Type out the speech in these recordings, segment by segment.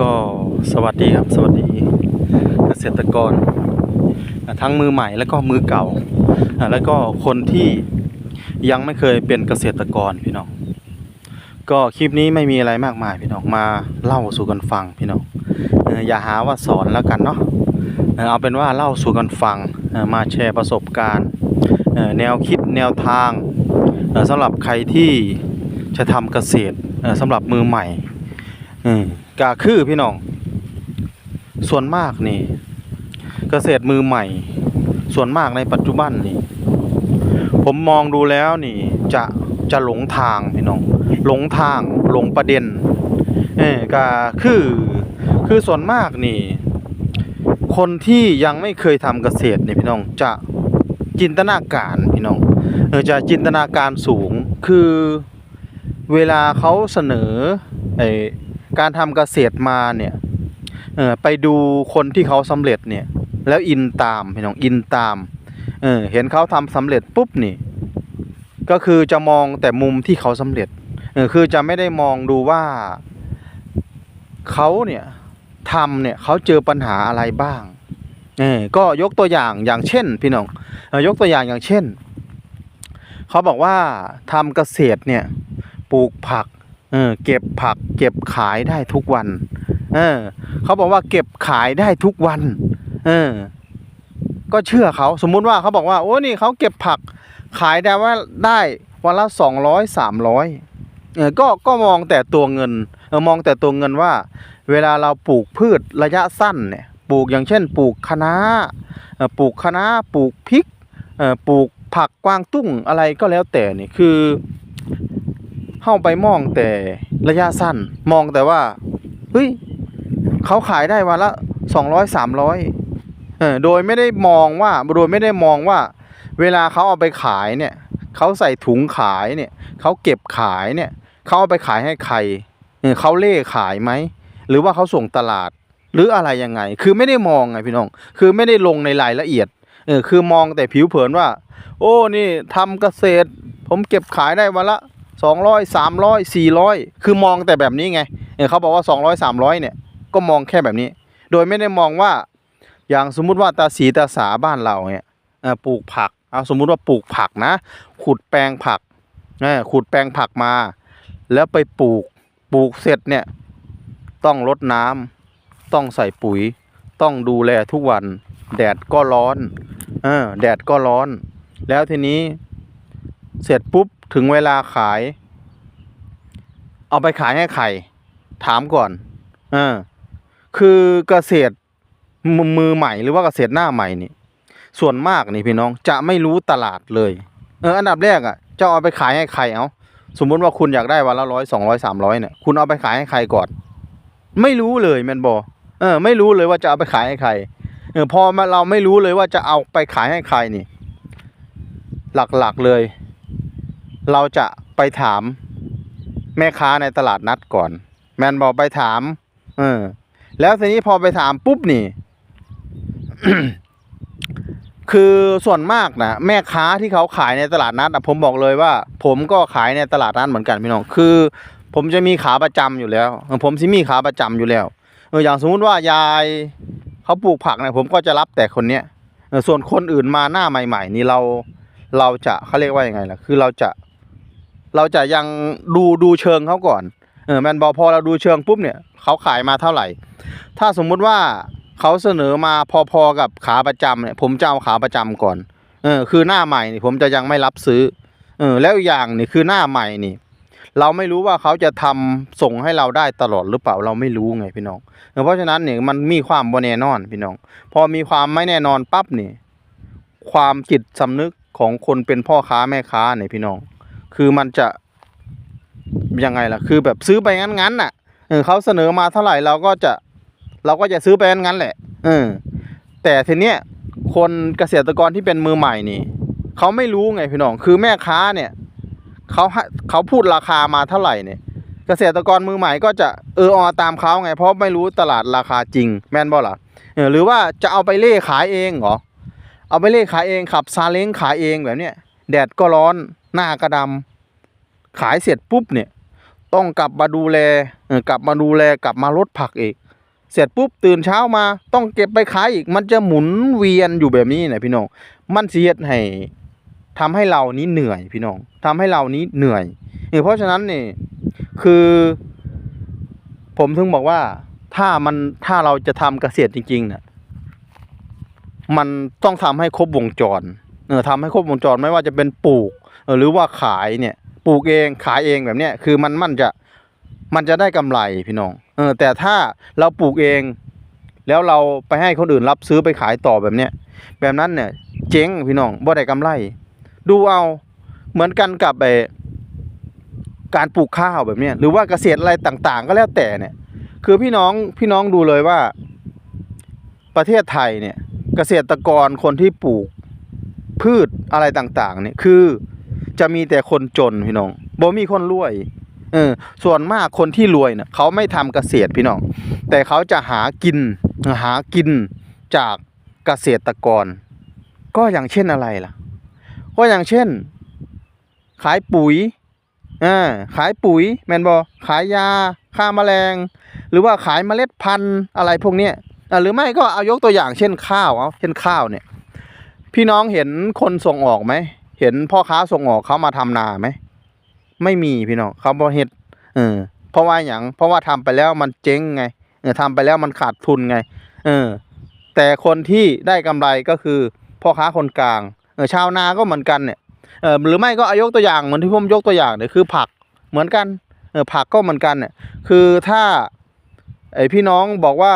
ก็สวัสดีครับสวัสดีเกษตรกร ทั้งมือใหม่แล้วก็มือเก่า แล้วก็คนที่ยังไม่เคยเป็นเกษตรกรพี่น้องก็คลิปนี้ไม่มีอะไรมากมายพี่น้องมาเล่าสู่กันฟังพี่น้องอย่าหาว่าสอนแล้วกันเนาะเอาเป็นว่าเล่าสู่กันฟังมาแชร์ประสบการณ์ แนวคิดแนวทางสำหรับใครที่จะทำเกษตรสำหรับมือใหม่ ก็คือพี่น้อง ส่วนมากนี่ เกษตรมือใหม่ ส่วนมากในปัจจุบันนี่ ผมมองดูแล้วนี่ จะจะหลงทางพี่น้อง หลงทางหลงประเด็นเออก็คือคือส่วนมากนี่ คนที่ยังไม่เคยทำเกษตรนี่พี่น้องจะจินตนาการพี่น้องเออจะจินตนาการสูงคือเวลาเขาเสนอไอ การทำเกษตรมาเนี่ยเออไปดูคนที่เขาสำเร็จเนี่ย แล้วอินตามพี่น้องอินตามเออเห็นเขาทำสำเร็จปุ๊บนี่ ก็คือจะมองแต่มุมที่เขาสำเร็จเออคือจะไม่ได้มองดูว่าเขาเนี่ยทำเนี่ยเขาเจอปัญหาอะไรบ้างเออก็ยกตัวอย่างอย่างเช่น พี่น้องยกตัวอย่างอย่างเช่น เขาบอกว่าทำเกษตรเนี่ยปลูกผัก เออเก็บผักเก็บขายได้ทุกวัน เออเขาบอกว่าเก็บขายได้ทุกวัน เออ ก็เชื่อเขาสมมุติว่าเขาบอกว่าโอ้นี่เขาเก็บผักขายได้ว่าได้วันละสองร้อยสามร้อยเออก็ก็มองแต่ตัวเงินเออมองแต่ตัวเงินว่า เวลาเราปลูกพืชระยะสั้นเนี่ย ปลูกอย่างเช่น ปลูกคะน้าปลูกคะน้าปลูกพริกปลูกผักกวางตุ้งอะไรก็แล้วแต่นี่คือ เข้าไปมองแต่ระยะสั้น มองแต่ว่าเฮ้ยเขาขายได้วันละสองร้อยสามร้อยเออโดยไม่ได้มองว่าโดยไม่ได้มองว่า เวลาเขาเอาไปขายเนี่ยเขาใส่ถุงขายเนี่ยเขาเก็บขายเนี่ยเขาเอาไปขายให้ใครเขาเล่ขายไหมหรือว่าเขาส่งตลาดหรืออะไรยังไง คือไม่ได้มองไงพี่น้อง คือไม่ได้ลงในรายละเอียด เออ คือมองแต่ผิวเผินว่า โอ้ นี่ทำเกษตร ผมเก็บขายได้วันละ สองร้อยสามร้อยสี่ร้อยคือมองแต่แบบนี้ไงเเขาบอกว่าสองร้อยสามร้อยเนี่ย ก็มองแค่แบบนี้ โดยไม่ได้มองว่าอย่างสมมุติว่าตาสีตาสาบ้านเราเนี่ยปลูกผักเอาสมมุติว่าปลูกผักนะ ขุดแปลงผักขุดแปลงผักมา แล้วไปปลูกปลูกเสร็จเนี่ยต้องรดน้ำต้องใส่ปุ๋ย ต้องดูแลทุกวัน แดดก็ร้อนเออแดดก็ร้อน แล้วทีนี้ เสร็จปุ๊บ ถึงเวลาขาย เอาไปขายให้ใครถามก่อนเออคือเกษตรมือใหม่หรือว่าเกษตรหน้าใหม่นี่ส่วนมากนี่พี่น้องจะไม่รู้ตลาดเลย เอออันดับแรกอะจะเอาไปขายให้ใครเอาสมมุติว่าคุณอยากได้วันละร้อยสองร้อยสามร้อยเนี่ยคุณเอาไปขายให้ใครก่อน ไม่รู้เลยแมนบอเออ ไม่รู้เลยว่าจะเอาไปขายให้ใครเออพอมาเราไม่รู้เลยว่าจะเอาไปขายให้ใครนี่ หลักๆเลย เราจะไปถามแม่ค้าในตลาดนัดก่อน แมนบอกไปถาม เออ แล้วทีนี้พอไปถามปุ๊บนี่ คือส่วนมากนะแม่ค้าที่เขาขายในตลาดนัดอะผมบอกเลยว่า ผมก็ขายในตลาดนัดเหมือนกันพี่น้องคือ ผมจะมีขาประจำอยู่แล้ว ผมสิมีขาประจำอยู่แล้วเอออย่างสมมุติว่ายายเขาปลูกผักเนี่ยผมก็จะรับแต่คนเนี้ยส่วนคนอื่นมาหน้าใหม่ ๆ นี่เราเราจะเขาเรียกว่ายังไงล่ะ คือเราจะ เราจะยังดูดูเชิงเขาก่อนเออแมนบอพอเราดูเชิงปุ๊บเนี่ยเขาขายมาเท่าไหร่ ถ้าสมมุติว่าเขาเสนอมาพอๆกับขาประจำเนี่ย ผมจะเอาขาประจำก่อนเออคือหน้าใหม่นี่ผมจะยังไม่รับซื้อเออแล้วอย่างนี่คือหน้าใหม่นี่ เราไม่รู้ว่าเขาจะทำส่งให้เราได้ตลอดหรือเปล่าเราไม่รู้ไงพี่น้องเออเพราะฉะนั้นเนี่ยมันมีความบ่แน่นอนพี่น้อง พอมีความไม่แน่นอนปั๊บเนี่ยความจิตสำนึกของคนเป็นพ่อค้าแม่ค้าเนี่ยพี่น้อง คือมันจะยังไงล่ะ คือแบบซื้อไปงั้นๆน่ะเออเขาเสนอมาเท่าไหร่เราก็จะ เราก็จะซื้อไปงั้นๆแหละเออแต่ทีเนี้ยคนเกษตรกรที่เป็นมือใหม่นี่เขาไม่รู้ไงพี่น้อง คือแม่ค้าเนี่ยเขาเขาพูดราคามาเท่าไหร่เนี่ย เกษตรกรมือใหม่ก็จะเอออตามเขาไง เพราะไม่รู้ตลาดราคาจริง แม่นบ่ล่ะเออหรือว่าจะเอาไปเล่ขายเองเหรอเอาไปเล่ขายเองขับซาเล้งขายเองแบบเนี้ย แดดก็ร้อนหน้าก็ดำขายเสร็จปุ๊บเนี่ย ต้องกลับมาดูแลเออกลับมาดูแลกลับมาลดผักอีก เสร็จปุ๊บตื่นเช้ามาต้องเก็บไปขายอีก มันจะหมุนเวียนอยู่แบบนี้นะพี่น้องมันเสิเฮ็ดให้ทำให้เรานี้เหนื่อยพี่น้องทำให้เรานี้เหนื่อยเออเพราะฉะนั้นนี่คือ ผมถึงบอกว่าถ้ามันถ้าเราจะทำเกษตรจริงๆเนี่ยมันต้องทำให้ครบวงจร เออทำให้ครบวงจรไม่ว่าจะเป็นปลูกเออหรือว่าขายเนี่ยปลูกเองขายเองแบบเนี้ยคือมันมันจะมันจะได้กำไรพี่น้องเออแต่ถ้าเราปลูกเอง แล้วเราไปให้คนอื่นรับซื้อไปขายต่อแบบเนี้ยแบบนั้นเนี่ยเจ๊งพี่น้องบ่ได้กำไร ดูเอาเหมือนกันกับไอการปลูกข้าวแบบเนี้ยหรือว่าเกษตรอะไรต่างๆ ก็แล้วแต่เนี่ย คือพี่น้องพี่น้องดูเลยว่า ประเทศไทยเนี่ย เกษตรกรคนที่ปลูก พืชอะไรต่างๆเนี่ยคือจะมีแต่คนจนพี่น้องบ่มีคนรวยเออส่วนมากคนที่รวยเนี่ยเขาไม่ทำเกษตรพี่น้อง แต่เขาจะหากินหากินจากเกษตรกร ก็อย่างเช่นอะไรล่ะ ก็อย่างเช่น ขายปุ๋ยอ่าขายปุ๋ยแมนบอขายยาฆ่าแมลง หรือว่าขายเมล็ดพันธุ์อะไรพวกเนี้ยอ่าหรือไม่ก็เอายกตัวอย่างเช่นข้าวเอาเช่นข้าวเนี่ย พี่น้องเห็นคนส่งออกไหม เห็นพ่อค้าส่งออกเขามาทำนาไหม ไม่มีพี่น้องเขาบอเฮ็ดเออเพราะว่าอย่างเพราะว่าทำไปแล้วมันเจ๊งไงเออทำไปแล้วมันขาดทุนไง เออ แต่คนที่ได้กำไรก็คือพ่อค้าคนกลาง เออชาวนาก็เหมือนกันเนี่ย เออหรือไม่ก็อายกตัวอย่างเหมือนที่ผมยกตัวอย่างเนี่ยคือผักเหมือนกัน เออผักก็เหมือนกันเนี่ย คือถ้าไอพี่น้องบอกว่า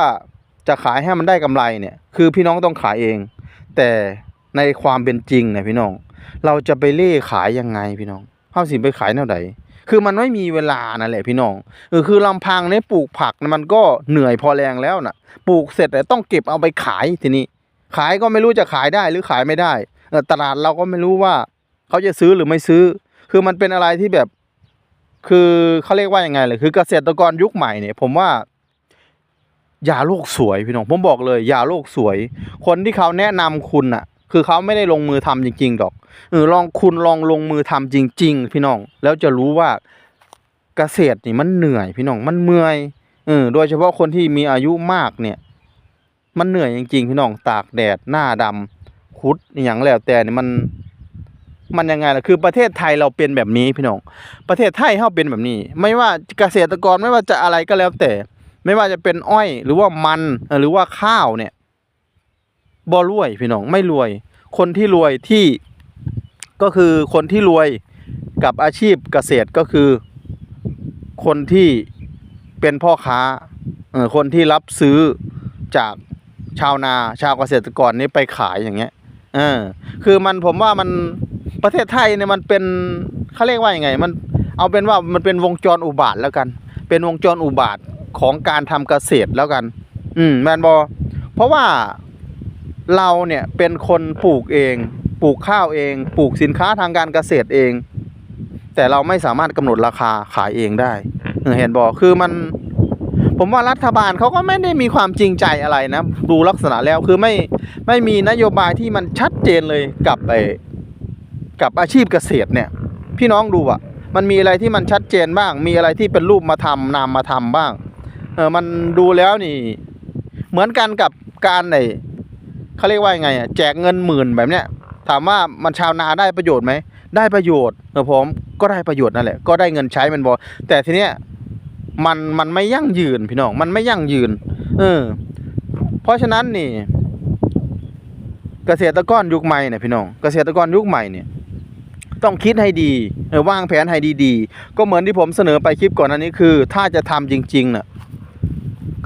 จะขายให้มันได้กำไรเนี่ย คือพี่น้องต้องขายเอง แต่ ในความเป็นจริงเนี่ยพี่น้อง เราจะไปเล่ขายยังไงพี่น้องเฮาวสินไปขายแนวใดคือมันไม่มีเวลานั่นแหละพี่น้องเออคือลำพังเนี่ยปลูกผักมันก็เหนื่อยพอแรงแล้วน่ะ ปลูกเสร็จแต่ต้องเก็บเอาไปขายทีนี้ ขายก็ไม่รู้จะขายได้หรือขายไม่ได้ตลาดเราก็ไม่รู้ว่าเขาจะซื้อหรือไม่ซื้อ คือมันเป็นอะไรที่แบบ คือเขาเรียกว่ายังไงเลยคือเกษตรกรยุคใหม่เนี่ย ผมว่า อย่าโลกสวยพี่น้องผมบอกเลย อย่าโลกสวย คนที่เขาแนะนำคุณน่ะ คือเขาไม่ได้ลงมือทำจริงๆดอกเออลองคุณลองลงมือทำจริง ๆ พี่น้อง แล้วจะรู้ว่าเกษตรนี่มันเหนื่อยพี่น้องมันเมื่อยเออโดยเฉพาะคนที่มีอายุมากเนี่ย มันเหนื่อยจริงๆพี่น้องตากแดดหน้าดำคุดอย่างแล้วแต่เนี่ยมันมันยังไงล่ะคือประเทศไทยเราเป็นแบบนี้พี่น้อง ประเทศไทยเราเป็นแบบนี้ ไม่ว่าเกษตรกรไม่ว่าจะอะไรก็แล้วแต่ ไม่ว่าจะเป็นอ้อยหรือว่ามันหรือว่าข้าวเนี่ย บ่รวยพี่น้องไม่รวย คนที่รวยที่ก็คือคนที่รวยกับอาชีพเกษตรก็คือ คนที่เป็นพ่อค้าเออคนที่รับซื้อจากชาวนาชาวเกษตรกรนี่ไปขายอย่างเงี้ยเออคือมันผมว่ามันประเทศไทยเนี่ยมันเป็นเขาเรียกว่าอยังไง มันเอาเป็นว่ามันเป็นวงจรอุบาทแล้วกัน เป็นวงจรอุบาทของการทำเกษตรแล้วกัน อืมแมนบอเพราะว่า เราเนี่ยเป็นคนปลูกเอง ปลูกข้าวเอง ปลูกสินค้าทางการเกษตรเอง แต่เราไม่สามารถกำหนดราคาขายเองได้เห็นบอกคือมัน ผมว่ารัฐบาลเขาก็ไม่ได้มีความจริงใจอะไรนะ ดูลักษณะแล้วคือไม่ไม่มีนโยบายที่มันชัดเจนเลยกับไอกับอาชีพเกษตรเนี่ย พี่น้องดูอะมันมีอะไรที่มันชัดเจนบ้าง มีอะไรที่เป็นรูปมาทำนามมาทำบ้าง เออมันดูแล้วนี่ เหมือนกันกับการไอ เขาเรียกว่ายังไงอะแจกเงินหมื่นแบบเนี้ยถามว่ามันชาวนาได้ประโยชน์ไหมได้ประโยชน์เออผมก็ได้ประโยชน์นั่นแหละก็ได้เงินใช้มันบอแต่ทีเนี้ยมันมันไม่ยั่งยืนพี่น้องมันไม่ยั่งยืน เออ เพราะฉะนั้นนี่ เกษตรกรยุคใหม่เนี่ยพี่น้องเกษตรกรยุคใหม่เนี่ยต้องคิดให้ดีวางแผนให้ดีๆ ก็เหมือนที่ผมเสนอไปคลิปก่อนอันนี้คือ ถ้าจะทำจริงๆน่ะ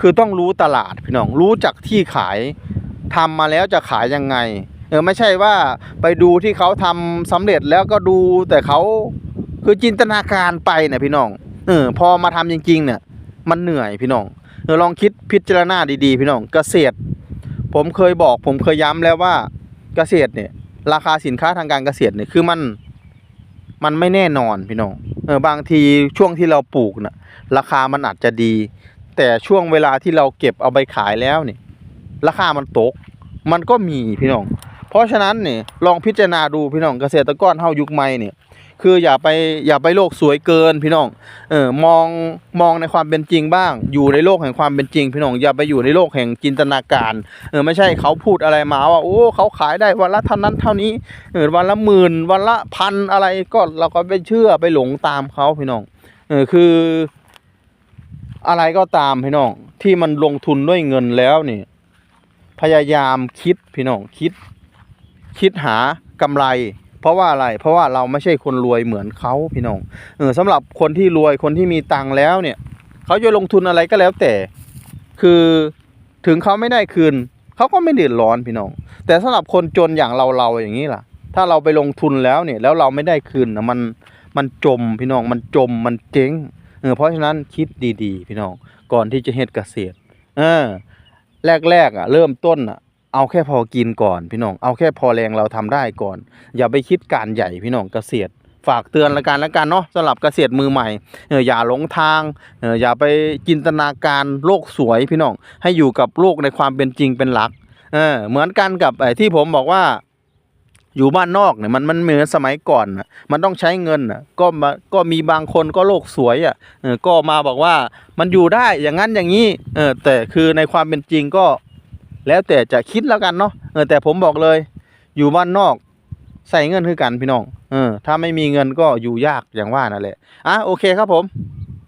คือต้องรู้ตลาดพี่น้องรู้จักที่ขาย ทำมาแล้วจะขายยังไง เออไม่ใช่ว่าไปดูที่เขาทำสำเร็จแล้วก็ดูแต่เขาคือจินตนาการไปเนี่ยพี่น้องเออพอมาทำจริง ๆ เนี่ย มันเหนื่อยพี่น้องเออลองคิดพิจารณาดีๆ พี่น้องเกษตร ผมเคยบอกผมเคยย้ำแล้วว่าเกษตรเนี่ยราคาสินค้าทางการเกษตรเนี่ยคือมันมันไม่แน่นอนพี่น้องเออบางทีช่วงที่เราปลูกน่ะราคามันอาจจะดี แต่ช่วงเวลาที่เราเก็บเอาไปขายแล้วเนี่ย ราคามันตก มันก็มีพี่น้อง เพราะฉะนั้นเนี่ยลองพิจารณาดูพี่น้องเกษตรกรเฮายุคใหม่เนี่ยคืออย่าไปอย่าไปโลกสวยเกินพี่น้อง เออมองมองในความเป็นจริงบ้าง อยู่ในโลกแห่งความเป็นจริง พี่น้องอย่าไปอยู่ในโลกแห่งจินตนาการ เออไม่ใช่เขาพูดอะไรมาว่าโอ้เขาขายได้วันละเท่านั้นเท่านี้ เออวันละหมื่นวันละพันอะไรก็เราก็ไปเชื่อไปหลงตามเขาพี่น้อง เออคือ อะไรก็ตามพี่น้องที่มันลงทุนด้วยเงินแล้วเนี่ย พยายามคิดพี่น้องคิด คิดหากำไร เพราะว่าอะไร เพราะว่าเราไม่ใช่คนรวยเหมือนเขาพี่น้องเออสำหรับคนที่รวยคนที่มีตังค์แล้วเนี่ยเขาจะลงทุนอะไรก็แล้วแต่ คือถึงเขาไม่ได้คืนเขาก็ไม่เดือดร้อนพี่น้อง แต่สำหรับคนจนอย่างเราเราอย่างนี้ล่ะ ถ้าเราไปลงทุนแล้วเนี่ยแล้วเราไม่ได้คืนนะมันมันจมพี่น้องมันจมมันเจ๊งเออเพราะฉะนั้นคิดดีๆ พี่น้องก่อนที่จะเฮ็ดเกษตร เออ แรกๆอะเริ่มต้นอะเอาแค่พอกินก่อนพี่น้อง เอาแค่พอแรงเราทำได้ก่อน อย่าไปคิดการใหญ่พี่น้องเกษตร ฝากเตือนละกันละกันเนาะสำหรับเกษตรมือใหม่เอออย่าหลงทางเอออย่าไปจินตนาการโลกสวยพี่น้อง ให้อยู่กับโลกในความเป็นจริงเป็นหลักเออเหมือนกันกับไอ้ที่ผมบอกว่า อยู่บ้านนอกเนี่ยมันมันเหมือนสมัยก่อนนะมันต้องใช้เงินน่ะก็มาก็มีบางคนก็โลกสวยอะเออก็มาบอกว่ามันอยู่ได้อย่างนั้นอย่างนี้เออแต่คือในความเป็นจริงก็ แล้วแต่จะคิดแล้วกันเนาะเออแต่ผมบอกเลย อยู่บ้านนอก ใส่เงินคือกันพี่น้องเออถ้าไม่มีเงินก็อยู่ยากอย่างว่านั่นแหละอะโอเคครับผม